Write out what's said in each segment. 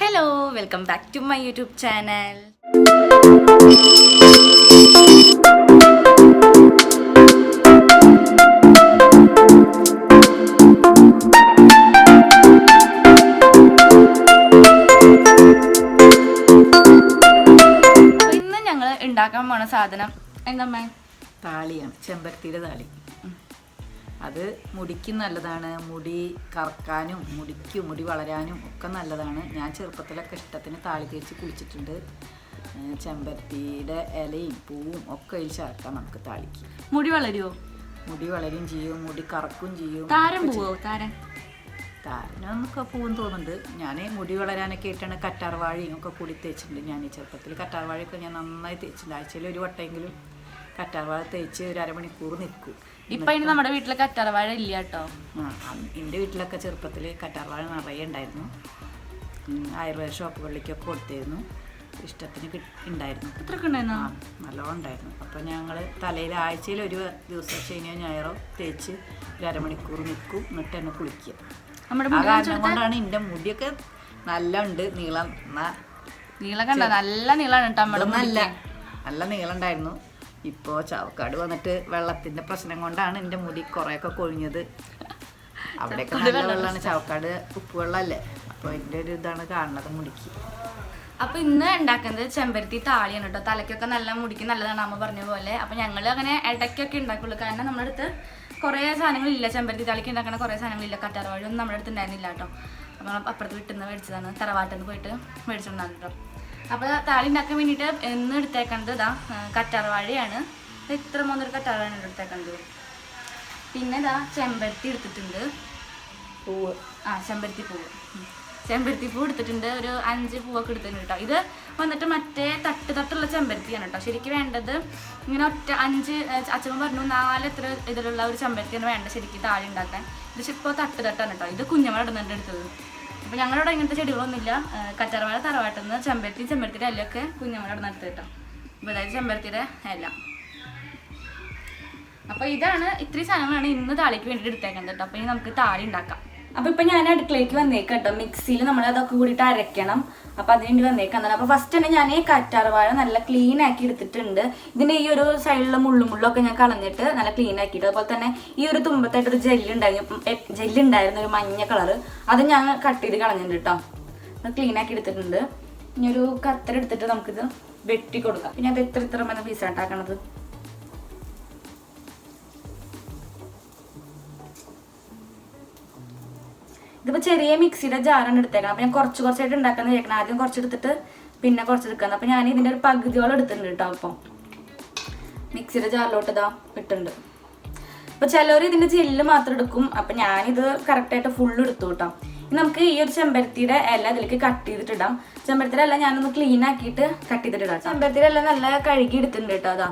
Hello welcome back to my YouTube channel ഇന്ന് ഞങ്ങൾ ഉണ്ടാക്കാൻ പോണ സാധനം എന്താ താളിയാണ് ചെമ്പരത്തിയുടെ താളി. അത് മുടിക്ക് നല്ലതാണ്. മുടി കറക്കാനും മുടിക്ക് മുടി വളരാനും ഒക്കെ നല്ലതാണ്. ഞാൻ ചെറുപ്പത്തിലൊക്കെ ഇഷ്ടത്തിന് താളി തേച്ച് കുളിച്ചിട്ടുണ്ട്. ചെമ്പരത്തിയുടെ ഇലയും പൂവും ഒക്കെ അതിൽ ചേർക്കാം നമുക്ക് താളിക്ക്. മുടി വളരുമോ മുടി വളരും ചെയ്യും മുടി കറക്കും ചെയ്യും. താരം പോവോ? താരൻ താരനൊക്കെ പൂവും തോന്നുന്നുണ്ട്. ഞാൻ മുടി വളരാനൊക്കെ ആയിട്ടാണ് കറ്റാർവാഴയും ഒക്കെ കൂടി തേച്ചിട്ടുണ്ട്. ഞാൻ ഈ ചെറുപ്പത്തിൽ കറ്റാർവാഴയൊക്കെ ഞാൻ നന്നായി തേച്ചിട്ടുണ്ട്. ആഴ്ചയിൽ ഒരു വട്ടമെങ്കിലും കറ്റാർവാഴ തേച്ച് ഒരു അരമണിക്കൂർ നിൽക്കും. ഇപ്പൊ ഇനി നമ്മുടെ വീട്ടിലെ കറ്റാർവാഴ ഇല്ല കേട്ടോ. എന്റെ എന്റെ വീട്ടിലൊക്കെ ചെറുപ്പത്തിൽ കറ്റാർവാഴ നിറയെ ഉണ്ടായിരുന്നു. ആയുർവേദ ഷോപ്പുകളിലേക്കൊക്കെ കൊടുത്തിരുന്നു. ഇഷ്ടത്തിന് ഉണ്ടായിരുന്നു. ഇത്രയൊക്കെ ഉണ്ടായിരുന്നോ? ആ നല്ലോണം ഉണ്ടായിരുന്നു. അപ്പോൾ ഞങ്ങൾ തലയിൽ ആഴ്ചയിൽ ഒരു ദിവസം ശനിയോ ഞായറോ തേച്ച് ഒരു അരമണിക്കൂർ നിൽക്കും. എന്നിട്ട് എന്നെ കുളിക്കുക. നമ്മുടെ കാരണം കൊണ്ടാണ് എന്റെ മുടിയൊക്കെ നല്ല ഉണ്ട് നീളം നീളം കണ്ട നല്ല നീളമാണ് കേട്ടോ നല്ല നല്ല നീളം ഉണ്ടായിരുന്നു. ഇപ്പോൾ ചാവക്കാട് വന്നിട്ട് വെള്ളത്തിന്റെ പ്രശ്നം കൊണ്ടാണ് എന്റെ മുടി കുറേയൊക്കെ കൊഴിഞ്ഞത്. അവിടെയൊക്കെ നല്ല വെള്ളമാണ് ചാവക്കാട് ഉപ്പുവെള്ളമല്ലേ അപ്പോൾ എന്റെ ഒരു ഇതാണ് കാണുന്നത് മുടിക്ക്. അപ്പൊ ഇന്ന് ഉണ്ടാക്കുന്നത് ചെമ്പരത്തി താളിയാണ് കേട്ടോ. തലയ്ക്കൊക്കെ നല്ല മുടിക്ക് നല്ലതാണ് അമ്മ പറഞ്ഞ പോലെ. അപ്പൊ ഞങ്ങൾ അങ്ങനെ ഇടയ്ക്കൊക്കെ ഉണ്ടാക്കുള്ളൂ. കാരണം നമ്മുടെ അടുത്ത് കുറേ സാധനങ്ങളില്ല ചെമ്പരത്തി താളിക്ക് ഉണ്ടാക്കുന്ന കുറേ സാധനങ്ങളില്ല. കറ്റാർവാഴ ഒന്നും നമ്മുടെ അടുത്ത് ഉണ്ടായിരുന്നില്ല കേട്ടോ. അപ്പൊ നമ്മൾ അപ്പുറത്ത് വിട്ടുന്ന മേടിച്ചതാണ്. തറവാട്ടിൽ നിന്ന് പോയിട്ട് മേടിച്ചിട്ടുണ്ടായിരുന്നു കേട്ടോ. അപ്പൊ താളി ഉണ്ടാക്കാൻ വേണ്ടിയിട്ട് എന്ന് എടുത്തേക്കണത് ഇതാ കറ്റാർവാഴയാണ് ഇത്ര മൂന്നൊരു കറ്റാർവാഴയാണ് എടുത്തേക്കണത്. പിന്നെ ഇതാ ചെമ്പരത്തി എടുത്തിട്ടുണ്ട്. പൂവ്. ആ ചെമ്പരത്തി പൂവ്. ചെമ്പരത്തി പൂ എടുത്തിട്ടുണ്ട്. ഒരു അഞ്ച് പൂവൊക്കെ എടുത്തിട്ടുണ്ട് കേട്ടോ ഇത് വന്നിട്ട് മറ്റേ തട്ട് തട്ടുള്ള ചെമ്പരത്തിയാണ് കേട്ടോ ശരിക്കും വേണ്ടത് ഇങ്ങനെ ഒറ്റ അഞ്ച് അച്ഛമ്മ പറഞ്ഞു നാല് എത്ര ഇതിലുള്ള ഒരു ചെമ്പരത്തിയാണ് വേണ്ടത് ശരിക്കും താഴെ ഉണ്ടാക്കാൻ. ഇത് ഇപ്പോൾ തട്ട് തട്ടാണ് കേട്ടോ ഇത് കുഞ്ഞമ്മ ഇടുന്നുണ്ട് എടുത്തത്. അപ്പോൾ ഞങ്ങളുടെ ഇങ്ങനത്തെ ചെടികളൊന്നുമില്ല. കറ്റാർവാഴ തറവാട്ടിൽ നിന്ന് ചെമ്പരത്തി ചെമ്പരത്തിയുടെ ഇലയൊക്കെ കുഞ്ഞമ്മ നടത്തി കേട്ടോ. അപ്പോൾ അതായത് ചെമ്പരത്തിയുടെ ഇല. അപ്പൊ ഇതാണ് ഇത്രയും സാധനങ്ങളാണ് ഇന്ന് താളിക്ക് വേണ്ടിയിട്ട് എടുത്തേക്കുന്നത് കേട്ടോ. അപ്പൊ ഇനി നമുക്ക് താളി ഉണ്ടാക്കാം. അപ്പൊ ഇപ്പൊ ഞാൻ അടുക്കളയിലേക്ക് വന്നേക്കാം കേട്ടോ മിക്സിയിൽ നമ്മൾ അതൊക്കെ കൂടിയിട്ട് അരയ്ക്കണം. അപ്പോൾ അതിന് വേണ്ടി വന്നേക്കാം അപ്പോൾ ഫസ്റ്റ് തന്നെ ഞാൻ ഈ കറ്റാർവാഴ നല്ല ക്ലീൻ ആക്കി എടുത്തിട്ടുണ്ട്. ഇതിന്റെ ഈ ഒരു സൈഡിലുള്ള മുള്ളും മുള്ളൊക്കെ ഞാൻ കളഞ്ഞിട്ട് നല്ല ക്ലീൻ ആക്കിയിട്ട് അതുപോലെ തന്നെ ഈ ഒരു തുമ്പത്തായിട്ട് ഒരു ജെല്ല് ജെല്ലുണ്ടായിരുന്നു ജെല്ല് ഉണ്ടായിരുന്ന ഒരു മഞ്ഞ കളർ അത് ഞാൻ കട്ട് ചെയ്ത് കളഞ്ഞിട്ടുണ്ട് കേട്ടോ ക്ലീൻ ആക്കി എടുത്തിട്ടുണ്ട്. ഇനി ഒരു കത്തര എടുത്തിട്ട് നമുക്കിത് വെട്ടി കൊടുക്കാം. പിന്നെ അത് എത്ര ഇത്ര മതി പീസാട്ടാക്കണത് ഇതിപ്പോ ചെറിയ മിക്സിയുടെ ജാറാണ് എടുത്തേക്കണം അപ്പൊ ഞാൻ കുറച്ച് കുറച്ചായിട്ട് ഉണ്ടാക്കാന്ന് വിചാരിക്കണം. ആദ്യം കുറച്ച് എടുത്തിട്ട് പിന്നെ കുറച്ച് എടുക്കണം അപ്പൊ ഞാൻ ഇതിന്റെ ഒരു പകുതിയോളം എടുത്തിട്ടുണ്ട് കേട്ടോ അപ്പം മിക്സിയുടെ ജാറിലോട്ട് ഇതാ ഇട്ടുണ്ട് അപ്പൊ ചിലവർ ഇതിന്റെ ജെല്ല് മാത്രം എടുക്കും. അപ്പൊ ഞാനിത് കറക്റ്റായിട്ട് ഫുൾ എടുത്തു കേട്ടോ. ഇനി നമുക്ക് ഈ ഒരു ചെമ്പരത്തിയുടെ ഇല ഇതിലേക്ക് കട്ട് ചെയ്തിട്ടിടാം ചെമ്പരത്തിയുടെ ഇല ഞാനൊന്ന് ക്ലീൻ ആക്കിയിട്ട് കട്ട്. ചെയ്തിട്ടിടാം ചെമ്പരത്തിയുടെ ഇല നല്ല കഴുകി എടുത്തിട്ടുണ്ട് കേട്ടോ അതാ.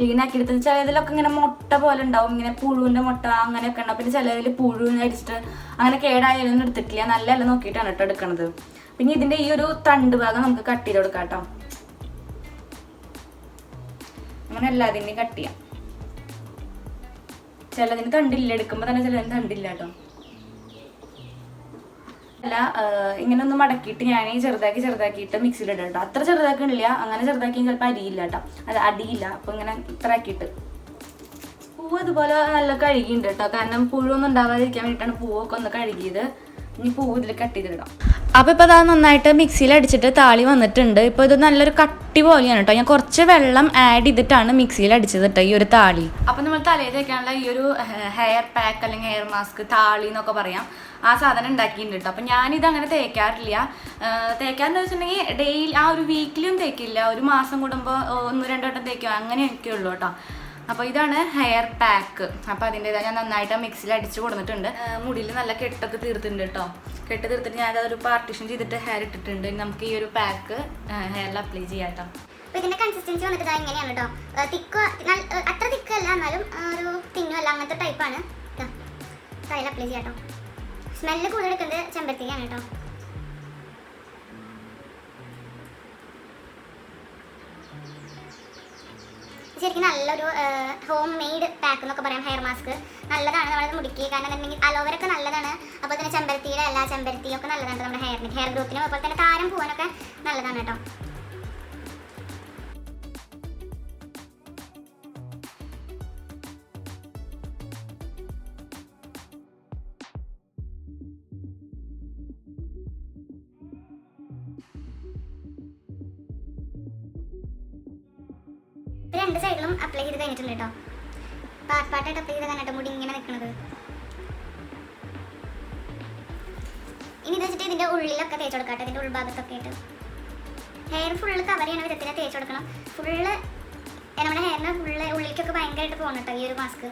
ക്ലീൻ ആക്കി എടുത്തിട്ട് ചിലതിലൊക്കെ ഇങ്ങനെ മുട്ട പോലെ ഉണ്ടാവും. ഇങ്ങനെ പുഴുവിന്റെ മുട്ട അങ്ങനെയൊക്കെ ഉണ്ടാവും. പിന്നെ ചിലതിൽ പുഴുവിനെ അടിച്ചിട്ട് അങ്ങനെ കേടായാലൊന്നും എടുത്തിട്ടില്ല. നല്ല അല്ല നോക്കിയിട്ടാണ് കേട്ടോ എടുക്കണത്. പിന്നെ ഇതിന്റെ ഈ ഒരു തണ്ട് ഭാഗം നമുക്ക് കട്ട് ചെയ്ത് കൊടുക്കാം കേട്ടോ. അങ്ങനെ എല്ലാതിനെയും കട്ട് ചെയ്യാം. ചിലതിന് തണ്ടില്ല. എടുക്കുമ്പോൾ തന്നെ ചിലതിന് തണ്ടില്ല കേട്ടോ. അല്ല ഇങ്ങനെ ഒന്ന് മടക്കിയിട്ട് ഞാൻ ചെറുതാക്കി ചെറുതാക്കിയിട്ട് മിക്സിയിൽ ഇടാം കേട്ടോ അത്ര ചെറുതാക്കണില്ല അങ്ങനെ ചെറുതാക്കി ചിലപ്പോൾ അരിയില്ല കേട്ടോ അത് അടിയില്ല അപ്പൊ ഇങ്ങനെ ഇത്ര ആക്കിയിട്ട് പൂവ് അതുപോലെ നല്ല കഴുകിയിട്ടുണ്ട് കേട്ടോ കാരണം പുഴുവൊന്നും ഉണ്ടാവാതിരിക്കാൻ വേണ്ടിയിട്ടാണ് പൂവൊക്കെ ഒന്ന് കഴുകിയത്. ഇനി പൂവ് ഇതിൽ കട്ട് ചെയ്തിടാം. അപ്പോൾ ഇപ്പൊ അതാ നന്നായിട്ട് മിക്സിയിൽ അടിച്ചിട്ട് താളി വന്നിട്ടുണ്ട്. ഇപ്പൊ ഇത് നല്ലൊരു കട്ടി പോലെയാണ് കേട്ടോ ഞാൻ കുറച്ച് വെള്ളം ആഡ് ചെയ്തിട്ടാണ് മിക്സിയിൽ അടിച്ചത് കേട്ടോ ഈ ഒരു താളി. അപ്പോൾ നമ്മൾ തലയിൽ തേക്കാനുള്ള ഈ ഒരു ഹെയർ പാക്ക് അല്ലെങ്കിൽ ഹെയർ മാസ്ക് താളി എന്നൊക്കെ പറയാം. ആ സാധനം ഉണ്ടാക്കിയിട്ടുണ്ട് കേട്ടോ അപ്പോൾ ഞാനിത് അങ്ങനെ തേക്കാറില്ല. തേക്കാറെന്ന് വെച്ചിട്ടുണ്ടെങ്കിൽ ഡെയിലി ആ ഒരു വീക്കിലും തേക്കില്ല. ഒരു മാസം കൂടുമ്പോൾ ഒന്ന് രണ്ട് വട്ടം തേക്കുക അങ്ങനെയൊക്കെ ഉള്ളൂ കേട്ടോ അപ്പോൾ ഇതാണ് ഹെയർ പാക്ക് അപ്പോൾ അതിന്റെതായ ഞാൻ നന്നായിട്ട് മിക്സിൽ അടിച്ച് കൊടുത്തിട്ടുണ്ട്. മുടിയിൽ നല്ല കെട്ടൊക്കെ തീർത്തിട്ടുണ്ട് കേട്ടോ കെട്ട് തീർത്തിട്ട് ഞാൻ അതൊരു പാർട്ടിഷൻ ചെയ്തിട്ട് ഹെയർ ഇട്ടിട്ടുണ്ട്. ഇനി നമുക്ക് ഈ ഒരു പാക്ക് ഹെയറിൽ അപ്ലൈ ചെയ്യാം കേട്ടോ അപ്പൊ ഇതിന്റെ കൺസിസ്റ്റൻസി വന്നിട്ട് ഇങ്ങനെയാണ് കേട്ടോ തിക്കോ അത്ര തിക്കല്ല എന്നാലും ഒരു തിന്നും അല്ല അങ്ങനത്തെ ടൈപ്പാണ് അപ്ലൈ ചെയ്യാം കേട്ടോ സ്മെല്ല് കൂടുതൽ എടുക്കുന്നത് ചെമ്പരത്തിക്കാണ് കേട്ടോ. ശരിക്കും നല്ലൊരു ഹോം മെയ്ഡ് പാക്ക് എന്നൊക്കെ പറയാം ഹെയർ മാസ്ക് നല്ലതാണ് നമ്മുടെ മുടിക്ക്. കാരണം എന്തെങ്കിൽ അലോവേര ഒക്കെ നല്ലതാണ്. അപ്പോൾ തന്നെ ചെമ്പരത്തിയുടെ എല്ലാ ചെമ്പരത്തിയൊക്കെ നല്ലതാണ് നമ്മുടെ ഹെയറിന് ഹെയർ ഗ്രോത്തിനും അതുപോലെ തന്നെ താരം പോകാനൊക്കെ നല്ലതാണ് കേട്ടോ. രണ്ട് സൈഡിലും അപ്ലൈ ചെയ്ത് കഴിഞ്ഞിട്ടുണ്ട് കേട്ടോ. പാർട്ട് പാർട്ടായിട്ട് അപ്ലൈ ചെയ്ത് കഴിഞ്ഞിട്ട് മുടി ഇങ്ങനെ നിൽക്കുന്നത് ഇനി ഇത് വെച്ചിട്ട് ഇതിന്റെ ഉള്ളിലൊക്കെ തേച്ച് കൊടുക്കാം ഇതിന്റെ ഉൾഭാഗത്തൊക്കെ ആയിട്ട്. ഹെയർ ഫുള്ള് കവർ ചെയ്യണ വിധത്തിൽ തേച്ച് കൊടുക്കണം. ഫുള്ള് നമ്മുടെ ഹെയറിന് ഫുള്ള് ഉള്ളിലേക്കൊക്കെ ഭയങ്കരമായിട്ട് പോകണം കേട്ടോ ഈ ഒരു മാസ്ക്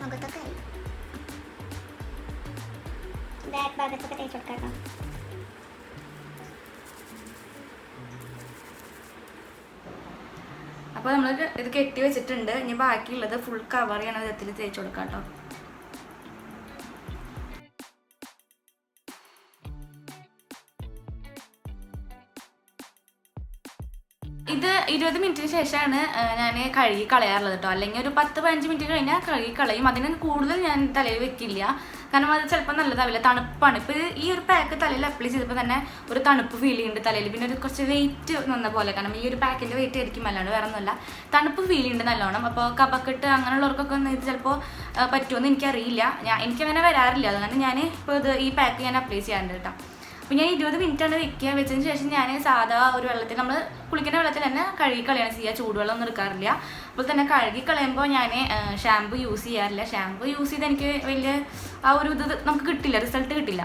മുഖത്തൊക്കെ ആയി. ബാക്ക് ഭാഗത്തൊക്കെ തേച്ച് കൊടുക്കാം കേട്ടോ. അപ്പോൾ നമ്മൾ ഇത് കെട്ടി വെച്ചിട്ടുണ്ട്. ഇനി ബാക്കിയുള്ളത് ഫുൾ കവർ ചെയ്യണ വിധത്തിൽ തേച്ച് കൊടുക്കാം കേട്ടോ. ഇത് ഇരുപത് മിനിറ്റിന് ശേഷമാണ് ഞാൻ കഴുകി കളയാറുള്ളത് കേട്ടോ. അല്ലെങ്കിൽ ഒരു പത്ത് പതിനഞ്ച് മിനിറ്റ് കഴിഞ്ഞാൽ കഴുകി കളയും. അതിന് കൂടുതൽ ഞാൻ തലയിൽ വെക്കില്ല. കാരണം അത് ചിലപ്പോൾ നല്ലതാവില്ല. തണുപ്പാണ്. ഇപ്പോൾ ഈ ഒരു പാക്ക് തലയിൽ അപ്ലൈ ചെയ്തപ്പോൾ തന്നെ ഒരു തണുപ്പ് ഫീൽ ചെയ്യുന്നുണ്ട് തലയിൽ. പിന്നെ ഒരു കുറച്ച് വെയിറ്റ് വന്ന പോലെ. കാരണം ഈ ഒരു പാക്കിന്റെ വെയിറ്റ് ആയിരിക്കും അല്ലാണ്ട് വേറെ ഒന്നുമല്ല തണുപ്പ് ഫീൽ ചെയ്യുന്നുണ്ട് നല്ലോണം. അപ്പോൾ കപക്കെട്ട് അങ്ങനെയുള്ളവർക്കൊക്കെ ഒന്ന് ഇത് ചിലപ്പോൾ പറ്റുമെന്ന് എനിക്കറിയില്ല. ഞാൻ എനിക്കങ്ങനെ വരാറില്ല. അതുകൊണ്ട് ഞാൻ ഇപ്പോൾ ഇത് ഈ പാക്ക് ഞാൻ അപ്ലൈ ചെയ്യാറുണ്ട് കേട്ടോ. അപ്പോൾ ഞാൻ ഇരുപത് ആണ് വെക്കുക. വെച്ചതിന് ശേഷം ഞാൻ സാധാ ഒരു വെള്ളത്തിൽ നമ്മൾ കുളിക്കുന്ന വെള്ളത്തിൽ തന്നെ കഴുകി കളയാണ് ചെയ്യുക. ചൂടുവെള്ളം ഒന്നും എടുക്കാറില്ല. അപ്പോൾ തന്നെ കഴുകി കളയുമ്പോൾ ഞാൻ ഷാമ്പു യൂസ് ചെയ്യാറില്ല. ഷാമ്പു യൂസ് ചെയ്ത് എനിക്ക് വലിയ ആ ഒരു ഇത് നമുക്ക് കിട്ടില്ല. റിസൾട്ട് കിട്ടില്ല.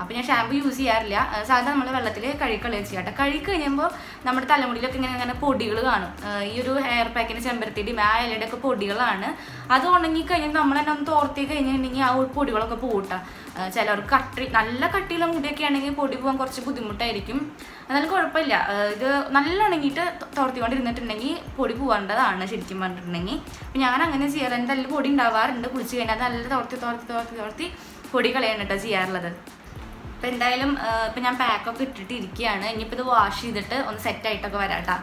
അപ്പോൾ ഞാൻ ഷാമ്പു യൂസ് ചെയ്യാറില്ല. സാധാരണ നമ്മൾ വെള്ളത്തിൽ കഴുകി കളയുക ചെയ്യാം കഴുകി കഴിയുമ്പോൾ നമ്മുടെ തലമുടിയിലൊക്കെ ഇങ്ങനെ ഇങ്ങനെ പൊടികൾ കാണും. ഈ ഒരു ഹെയർ പാക്കിന്റെ ചെമ്പരത്തിയുടെയും ആ ഇലയുടെ ഒക്കെ പൊടികളാണ്. അത് ഉണങ്ങി കഴിഞ്ഞാൽ നമ്മൾ തന്നെ ഒന്ന് തോർത്തി കഴിഞ്ഞിട്ടുണ്ടെങ്കിൽ ആ പൊടികളൊക്കെ പോകട്ടാ ചിലവർക്ക് കട്ടി നല്ല കട്ടിയുള്ള മുടിയൊക്കെ ആണെങ്കിൽ പൊടി പോകാൻ കുറച്ച് ബുദ്ധിമുട്ടായിരിക്കും. എന്നാലും കുഴപ്പമില്ല. ഇത് നല്ല ഉണങ്ങിയിട്ട് തോർത്തിക്കൊണ്ടിരുന്നിട്ടുണ്ടെങ്കിൽ പൊടി പോകേണ്ടതാണ് ശരിക്കും പറഞ്ഞിട്ടുണ്ടെങ്കിൽ. അപ്പം ഞാൻ അങ്ങനെ ചെയ്യാറുണ്ട് നല്ല പൊടി ഉണ്ടാവാറുണ്ട്. കുളിച്ച് കഴിഞ്ഞാൽ നല്ല തോർത്തി തോർത്തി തോർത്തി തോർത്തി പൊടി കളയാണ് കേട്ടോ ചെയ്യാറുള്ളത്. അപ്പം എന്തായാലും ഇപ്പം ഞാൻ പാക്കൊക്കെ ഇട്ടിട്ട് ഇരിക്കുകയാണ് ഇനിയിപ്പോൾ ഇത് വാഷ് ചെയ്തിട്ട് ഒന്ന് സെറ്റ് ആയിട്ടൊക്കെ വരാട്ടാ.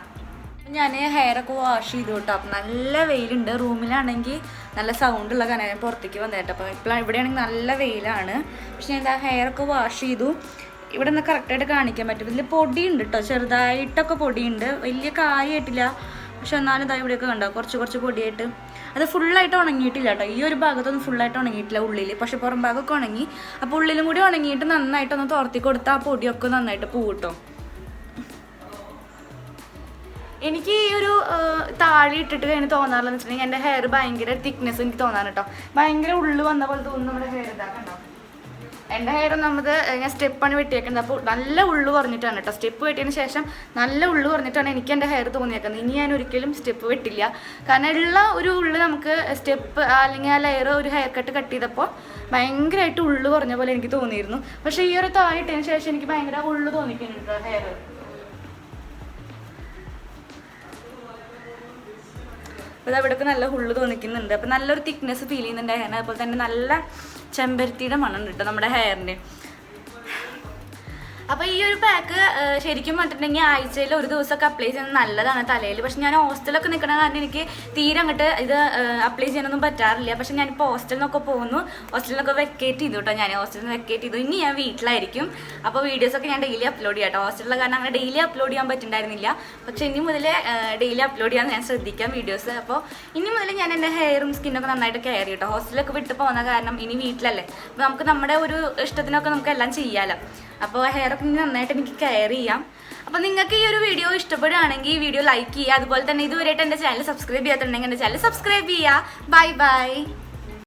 ഞാൻ ഹെയർ ഒക്കെ വാഷ് ചെയ്തു കേട്ടോ. അപ്പം നല്ല വെയിലുണ്ട്. റൂമിലാണെങ്കിൽ നല്ല സൗണ്ട് ഉള്ള കാരണം ഞാൻ പുറത്തേക്ക് വന്നേട്ടോ. അപ്പം ഇപ്പോഴാണ് ഇവിടെയാണെങ്കിൽ നല്ല വെയിലാണ്. പക്ഷെ ഞാൻ എന്താ ഹെയർ ഒക്കെ വാഷ് ചെയ്തു. ഇവിടെ നിന്ന് കറക്റ്റായിട്ട് കാണിക്കാൻ പറ്റും. ഇതിൽ പൊടിയുണ്ട് കേട്ടോ. ചെറുതായിട്ടൊക്കെ പൊടിയുണ്ട്. വലിയ കായായിട്ടില്ല പക്ഷെ എന്നാലും ഇതാ ഇവിടെയൊക്കെ കണ്ടോ? കുറച്ച് കുറച്ച് പൊടിയായിട്ട്. അത് ഫുള്ളായിട്ട് ഉണങ്ങിയിട്ടില്ല കേട്ടോ ഈ ഒരു ഭാഗത്തൊന്നും ഫുള്ളായിട്ട് ഉണങ്ങിയിട്ടില്ല ഉള്ളിൽ പക്ഷെ പുറം ഭാഗമൊക്കെ ഉണങ്ങി. അപ്പോൾ ഉള്ളിലും കൂടി ഉണങ്ങിയിട്ട് നന്നായിട്ടൊന്ന് തോർത്തി കൊടുത്താൽ ആ പൊടിയൊക്കെ നന്നായിട്ട് പൂവിട്ടോ. എനിക്ക് ഈ ഒരു താഴെ ഇട്ടിട്ട് കഴിഞ്ഞ് തോന്നാറില്ലെന്ന് വെച്ചിട്ടുണ്ടെങ്കിൽ എന്റെ ഹെയർ ഭയങ്കര തിക്നെസ് എനിക്ക് തോന്നാറ് കേട്ടോ ഭയങ്കര ഉള്ളു വന്ന പോലെ തോന്നുന്നു നമ്മുടെ ഹെയർ ഇതാക്കണ്ടോ എന്റെ ഹെയർ ഒന്നാമത് ഞാൻ സ്റ്റെപ്പാണ് വെട്ടിയേക്കുന്നത്. അപ്പോൾ നല്ല ഉള്ളു പറഞ്ഞിട്ടാണ് കേട്ടോ സ്റ്റെപ്പ് വെട്ടിയതിന് ശേഷം നല്ല ഉള്ളു പറഞ്ഞിട്ടാണ് എനിക്ക് എന്റെ ഹെയർ തോന്നിയേക്കുന്നത്. ഇനി ഞാൻ ഒരിക്കലും സ്റ്റെപ്പ് വെട്ടില്ല. കാരണം ഉള്ള ഒരു ഉള്ളു നമുക്ക് സ്റ്റെപ്പ് അല്ലെങ്കിൽ ആ ലെയർ ഒരു ഹെയർ കട്ട് കട്ട് ചെയ്തപ്പോൾ ഭയങ്കരമായിട്ട് ഉള്ളു കുറഞ്ഞ പോലെ എനിക്ക് തോന്നിയിരുന്നു. പക്ഷേ ഈ ഒരു താഴെ ഇട്ടതിന് ശേഷം എനിക്ക് ഭയങ്കര ഉള്ളു തോന്നിക്കുന്നുണ്ട് ഹെയർ അപ്പോൾ അവിടെയൊക്കെ നല്ല ഹുള്ള് തോന്നിക്കുന്നുണ്ട്. അപ്പോൾ നല്ലൊരു തിക്നെസ് ഫീൽ ചെയ്യുന്നുണ്ട് ഹെയറിന്. അതുപോലെ തന്നെ നല്ല ചെമ്പരത്തിയുടെ മണം കിട്ടും നമ്മുടെ ഹെയറിന്. അപ്പോൾ ഈ ഒരു പാക്ക് ശരിക്കും പറഞ്ഞിട്ടുണ്ടെങ്കിൽ ആഴ്ചയിൽ ഒരു ദിവസമൊക്കെ അപ്ലൈ ചെയ്യുന്നത് നല്ലതാണ് തലയിൽ. പക്ഷെ ഞാൻ ഹോസ്റ്റലൊക്കെ നിൽക്കണ കാരണം എനിക്ക് തീരെ അങ്ങോട്ട് ഇത് അപ്ലൈ ചെയ്യാനൊന്നും പറ്റാറില്ല. പക്ഷെ ഞാനിപ്പോൾ ഹോസ്റ്റലിൽ നിന്നൊക്കെ പോകുന്നു. ഹോസ്റ്റലിൽ നിന്നൊക്കെ വെക്കേറ്റ് ചെയ്തു കേട്ടോ ഞാൻ. ഹോസ്റ്റലിൽ നിന്ന് വെക്കേറ്റ് ചെയ്തു. ഇനി ഞാൻ വീട്ടിലായിരിക്കും. അപ്പോൾ വീഡിയോസൊക്കെ ഞാൻ ഡെയിലി അപ്ലോഡ് ചെയ്യാം കേട്ടോ. ഹോസ്റ്റലിലെ കാരണം അങ്ങനെ ഡെയിലി അപ്ലോഡ് ചെയ്യാൻ പറ്റുന്നുണ്ടായിരുന്നില്ല പക്ഷെ ഇനി മുതൽ ഡെയിലി അപ്ലോഡ് ചെയ്യാൻ ഞാൻ ശ്രദ്ധിക്കാം വീഡിയോസ്. അപ്പോൾ ഇനി മുതൽ ഞാൻ എന്റെ ഹെയറും സ്കിന്നൊക്കെ നന്നായിട്ട് കെയർ ചെയ്യും കേട്ടോ. ഹോസ്റ്റലൊക്കെ വിട്ട് പോകുന്ന കാരണം ഇനി വീട്ടിലല്ലേ. അപ്പോൾ നമുക്ക് നമ്മുടെ ഒരു ഇഷ്ടത്തിനൊക്കെ നമുക്ക് എല്ലാം ചെയ്യാമല്ലോ അപ്പോൾ ഹെയർ ഒക്കെ നന്നായിട്ട് എനിക്ക് കെയർ ചെയ്യാം. അപ്പോൾ നിങ്ങൾക്ക് ഈ ഒരു വീഡിയോ ഇഷ്ടപ്പെടുകയാണെങ്കിൽ ഈ വീഡിയോ ലൈക്ക് ചെയ്യുക. അതുപോലെ തന്നെ ഇതുവരെയായിട്ട് എന്റെ ചാനൽ സബ്സ്ക്രൈബ് ചെയ്യാത്തുണ്ടെങ്കിൽ എന്റെ ചാനൽ സബ്സ്ക്രൈബ് ചെയ്യുക. Bye bye